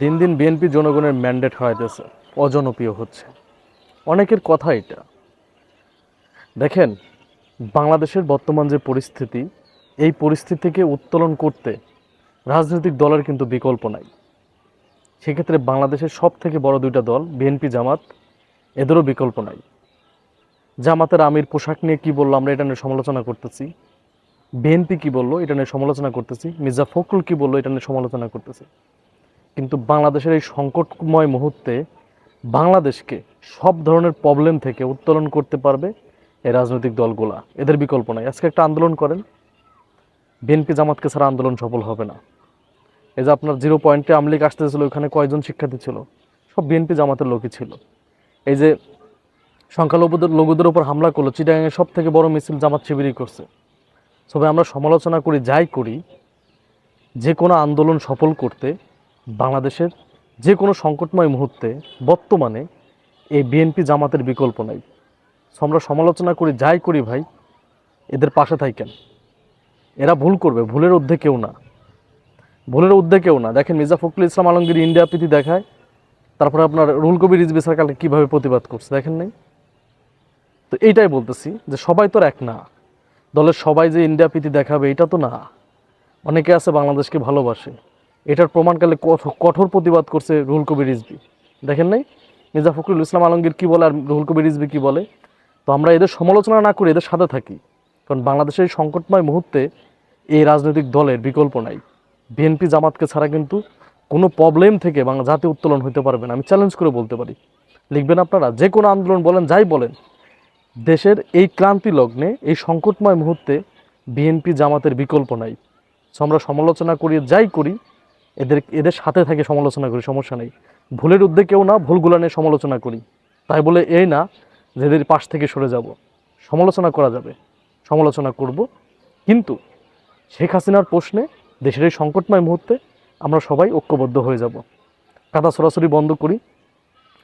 দিন দিন বিএনপি জনগণের ম্যান্ডেট হারাইতেছে, অজনপ্রিয় হচ্ছে। অনেকের কথা এটা। দেখেন, বাংলাদেশের বর্তমান যে পরিস্থিতি, এই পরিস্থিতি থেকে উত্তোলন করতে রাজনৈতিক দলের কিন্তু বিকল্প নাই। সেক্ষেত্রে বাংলাদেশের সব থেকে বড় দুইটা দল, বিএনপি, জামাত, এদেরও বিকল্প নাই। জামাতের আমির পোশাক নিয়ে কি বলল আমরা এটা নিয়ে সমালোচনা করতেছি। বিএনপি কি বলল এটা নিয়ে সমালোচনা করতেছি। মির্জা ফখরুল কি বলল এটা নিয়ে সমালোচনা করতেছি। কিন্তু বাংলাদেশের এই সংকটময় মুহূর্তে বাংলাদেশকে সব ধরনের প্রবলেম থেকে উত্তোলন করতে পারবে এই রাজনৈতিক দলগুলা। এদের বিকল্প নাই। আজকে একটা আন্দোলন করেন। বিএনপি জামাতকে ছাড়া আন্দোলন সফল হবে না। এই যে আপনার জিরো পয়েন্টে আমলিক আসতেছিল, ওখানে কয়জন শিক্ষার্থী ছিল? সব বিএনপি জামাতের লোকই ছিল। এই যে সংখ্যালঘুদের, লঘুদের উপর হামলা করল চিটাগাংয়ের সব থেকে বড় মিছিল জামাত শিবিরই করছে। তবে আমরা সমালোচনা করি, যাই করি, যে কোনো আন্দোলন সফল করতে বাংলাদেশের যে কোনো সংকটময় মুহূর্তে বর্তমানে এই বিএনপি জামাতের বিকল্প নাই। আমরা সমালোচনা করি, যাই করি ভাই, এদের পাশে থাকেন। এরা ভুল করবে, ভুলের ঊর্ধ্বে কেউ না। ভুলের ঊর্ধ্বে কেউ না। দেখেন মির্জা ফখরুল ইসলাম আলমগীর ইন্ডিয়া প্রীতি দেখায়, তারপরে আপনার রুল কবির রিজবি সরকারকে কীভাবে প্রতিবাদ করছে দেখেন নাই? তো এইটাই বলতেছি যে সবাই তো এক না। দলের সবাই যে ইন্ডিয়া প্রীতি দেখাবে, এটা তো না। অনেকে আছে বাংলাদেশকে ভালোবাসে। এটার প্রমাণকালে কঠোর- প্রতিবাদ করছে রুহুল কবির রিজবি দেখেন নাই? মির্জা ফখরুল ইসলাম আলমগীর কী বলে আর রুহুল কবির রিজবি কী বলে? তো আমরা এদের সমালোচনা না করে এদের সাথে থাকি। কারণ বাংলাদেশের সংকটময় মুহূর্তে এই রাজনৈতিক দলের বিকল্প নাই। বিএনপি জামাতকে ছাড়া কিন্তু কোনো প্রবলেম থেকে বাংলা জাতি উত্তোলন হতে পারবে না। আমি চ্যালেঞ্জ করে বলতে পারি। লিখবেন আপনারা, যে কোনো আন্দোলন বলেন, যাই বলেন, দেশের এই ক্লান্তি লগ্নে, এই সংকটময় মুহূর্তে বিএনপি জামাতের বিকল্প নাই। আমরা সমালোচনা করি যাই করি এদের এদের সাথে থেকে সমালোচনা করি, সমস্যা নেই। ভুলের ঊর্ধ্বে কেউ না, ভুলগুলো নিয়ে সমালোচনা করি। তাই বলে এই না যে এদের পাশ থেকে সরে যাব। সমালোচনা করা যাবে, সমালোচনা করব। কিন্তু শেখ হাসিনার প্রশ্নে দেশের এই সংকটময় মুহূর্তে আমরা সবাই ঐক্যবদ্ধ হয়ে যাব। কাদা সরাসরি বন্ধ করি,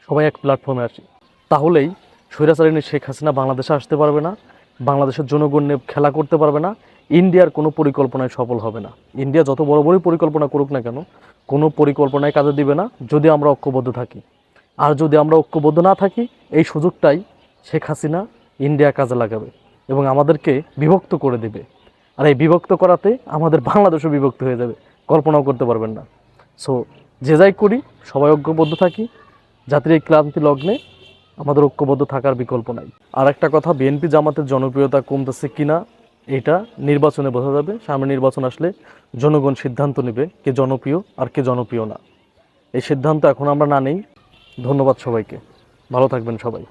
সবাই এক প্ল্যাটফর্মে আসি। তাহলেই স্বৈরাচারিণী শেখ হাসিনা বাংলাদেশে আসতে পারবে না বাংলাদেশের জনগণ খেলা করতে পারবে না, ইন্ডিয়ার কোনো পরিকল্পনায় সফল হবে না। ইন্ডিয়া যত বড় বড়ই পরিকল্পনা করুক না কেন, কোনো পরিকল্পনায় কাজে দিবে না, যদি আমরা ঐক্যবদ্ধ থাকি। আর যদি আমরা ঐক্যবদ্ধ না থাকি, এই সুযোগটাই শেখ হাসিনা ইন্ডিয়া কাজে লাগাবে এবং আমাদেরকে বিভক্ত করে দেবে। আর এই বিভক্ত করাতে আমাদের বাংলাদেশও বিভক্ত হয়ে যাবে, কল্পনাও করতে পারবেন না। সো যে যাই করি, সবাই ঐক্যবদ্ধ থাকি জাতির এই ক্লান্তি লগ্নে আমাদের ঐক্যবদ্ধ থাকার বিকল্প নাই। আর একটা কথা, বিএনপি জামাতের জনপ্রিয়তা কমতেছে কিনা, এটা নির্বাচনে বোঝা যাবে। সামনে নির্বাচন আসলে জনগণ সিদ্ধান্ত নেবে কে জনপ্রিয় আর কে জনপ্রিয় না। এই সিদ্ধান্ত এখন আমরা না নেই। ধন্যবাদ সবাইকে। ভালো থাকবেন সবাই।